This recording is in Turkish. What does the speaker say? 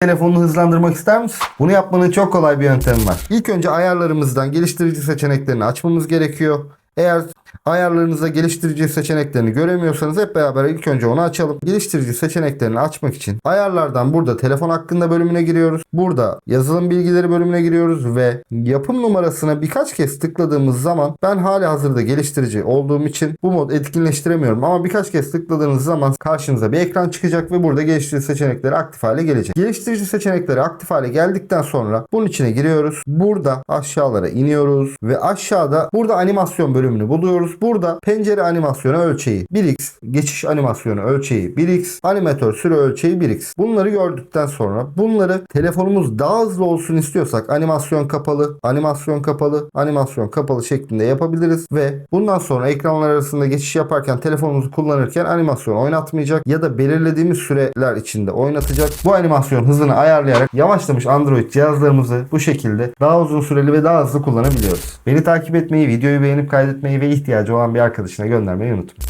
telefonunu hızlandırmak ister misin? Bunu yapmanın çok kolay bir yöntemi var. İlk önce ayarlarımızdan geliştirici seçeneklerini açmamız gerekiyor. Eğer ayarlarınızda geliştirici seçeneklerini göremiyorsanız hep beraber ilk önce onu açalım. Geliştirici seçeneklerini açmak için ayarlardan burada telefon hakkında bölümüne giriyoruz. Burada yazılım bilgileri bölümüne giriyoruz ve yapım numarasına birkaç kez tıkladığımız zaman ben hali hazırda geliştirici olduğum için bu mod etkinleştiremiyorum ama birkaç kez tıkladığınız zaman karşınıza bir ekran çıkacak ve burada geliştirici seçenekleri aktif hale gelecek. Geliştirici seçenekleri aktif hale geldikten sonra bunun içine giriyoruz. Burada aşağılara iniyoruz ve aşağıda burada animasyon bölümünü buluyoruz. Burada pencere animasyonu ölçeği 1x, geçiş animasyonu ölçeği 1x, animatör süre ölçeği 1x. Bunları gördükten sonra bunları telefonumuz daha hızlı olsun istiyorsak animasyon kapalı, animasyon kapalı, animasyon kapalı şeklinde yapabiliriz ve bundan sonra ekranlar arasında geçiş yaparken telefonumuzu kullanırken animasyon oynatmayacak ya da belirlediğimiz süreler içinde oynatacak. Bu animasyon hızını ayarlayarak yavaşlamış Android cihazlarımızı bu şekilde daha uzun süreli ve daha hızlı kullanabiliyoruz. Beni takip etmeyi, videoyu beğenip kaydetmeyi ve ihtiyacı olan bir arkadaşına göndermeyi unutmayın.